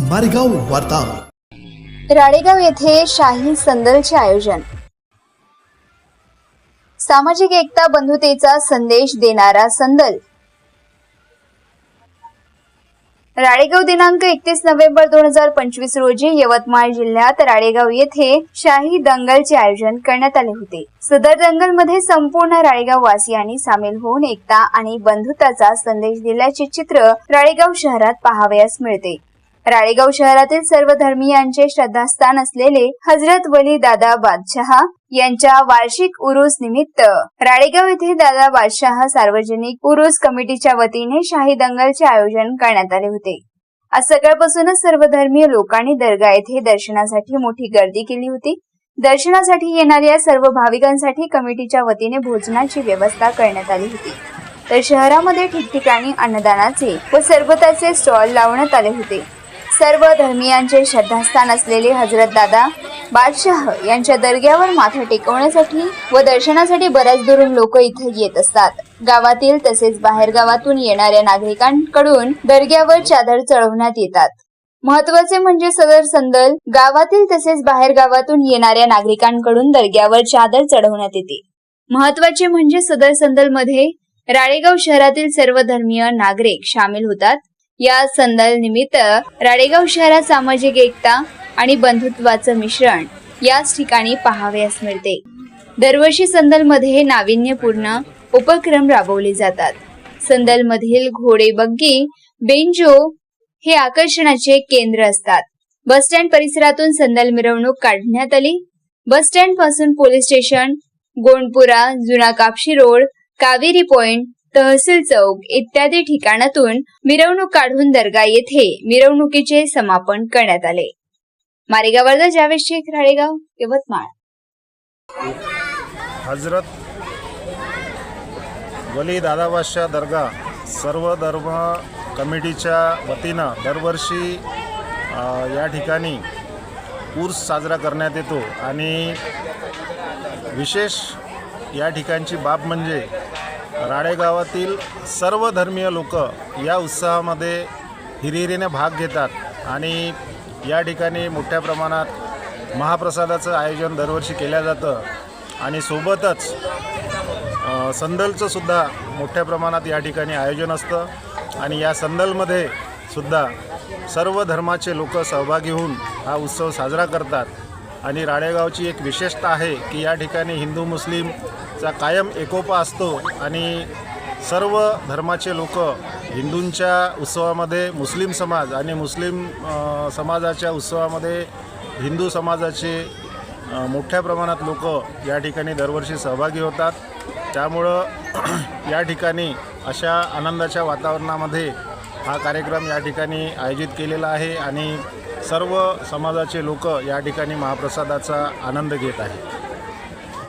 मारेगाव वार्ता. राळेगाव येथे शाही संदलचे आयोजन. सामाजिक एकता बंधुतेचा संदेश देणारा संदल. राळेगाव दिनांक एकतीस नोव्हेंबर दोन हजार पंचवीस रोजी यवतमाळ जिल्ह्यात राळेगाव येथे शाही दंगलचे आयोजन करण्यात आले होते. सदर दंगलमध्ये संपूर्ण राळेगाव वासियांनी सामील होऊन एकता आणि बंधुताचा संदेश दिल्याचे चित्र राळेगाव शहरात पाहावयास मिळते. राळेगाव शहरातील सर्व धर्मियांचे श्रद्धास्थान असलेले हजरत वली दादा बादशाह यांच्या वार्षिक उरूस निमित्त राळेगाव येथे दादा बादशाह सार्वजनिक उरूस कमिटीच्या वतीने शाही दंगलचे आयोजन करण्यात आले होते. आज सकाळपासूनच सर्व धर्मीय लोकांनी दर्गा येथे दर्शनासाठी मोठी गर्दी केली होती. दर्शनासाठी येणाऱ्या सर्व भाविकांसाठी कमिटीच्या वतीने भोजनाची व्यवस्था करण्यात आली होती. तर शहरामध्ये ठिकठिकाणी अन्नदानाचे व सरबताचे स्टॉल लावण्यात आले होते. सर्व धर्मियांचे श्रद्धास्थान असलेले हजरत दादा बादशाह यांच्या दर्ग्यावर माथा टेकवण्यासाठी व दर्शनासाठी बऱ्याच दुरून लोक इथे येत असतात. गावातील तसेच बाहेर गावातून येणाऱ्या नागरिकांकडून दर्ग्यावर चादर चढवण्यात येतात. महत्त्वाचे म्हणजे सदर संदल गावातील तसेच बाहेर गावातून येणाऱ्या नागरिकांकडून दर्ग्यावर चादर चढवण्यात येते. महत्त्वाचे म्हणजे सदर संदलमध्ये राळेगाव शहरातील सर्व धर्मीय नागरिक सामील होतात. या संदल निमित्त राळेगाव शहरात सामाजिक एकता आणि बंधुत्वाचं मिश्रण याच ठिकाणी पाहावयास मिळते. दरवर्षी संदलमध्ये नाविन्यपूर्ण उपक्रम राबवले जातात. संदलमधील घोडे बग्गी बेंजो हे आकर्षणाचे केंद्र असतात. बस स्टँड परिसरातून संदल मिरवणूक काढण्यात आली. बस स्टँडपासून पोलीस स्टेशन गोंडपुरा जुना कापशी रोड कावेरी पॉइंट तहसील चौक इत्यादी ठिकाणातून मिरवणूक काढून दर्गा येथे मिरवणुकीचे समापन करण्यात आले. मारेगाववर जावेद शेख राळेगाव यवतमाळ. हजरत वली दादाबादशाह दर्गा सर्व धर्म कमिटीच्या वतीनं दरवर्षी या ठिकाणी उर्स साजरा करण्यात येतो आणि विशेष या ठिकाणची बाब म्हणजे राळेगावातील सर्व धर्मीय लोक या उत्साहामध्ये हिरिहिरीने भाग घेतात आणि या ठिकाणी मोठ्या प्रमाणात महाप्रसादाचं आयोजन दरवर्षी केलं जातं. आणि सोबतच संदलचंसुद्धा संदलचं सुद्धा मोठ्या प्रमाणात या ठिकाणी आयोजन असतं. आणि या संदलमध्ये सुद्धा सर्व धर्माचे लोक सहभागी होऊन हा उत्सव साजरा करतात. आणि राळेगावची एक विशेषता आहे की या ठिकाणी हिंदू मुस्लिमचा कायम एकोपा असतो आणि सर्व धर्माचे लोक हिंदूंच्या उत्सवामध्ये मुस्लिम समाज आणि मुस्लिम समाजाच्या उत्सवामध्ये हिंदू समाजाचे मोठ्या प्रमाणात लोक या ठिकाणी दरवर्षी सहभागी होतात. त्यामुळं या ठिकाणी अशा आनंदाच्या वातावरणामध्ये हा कार्यक्रम या ठिकाणी आयोजित केलेला आहे आणि सर्व समाजाचे लोक या ठिकाणी महाप्रसादाचा आनंद घेत आहेत.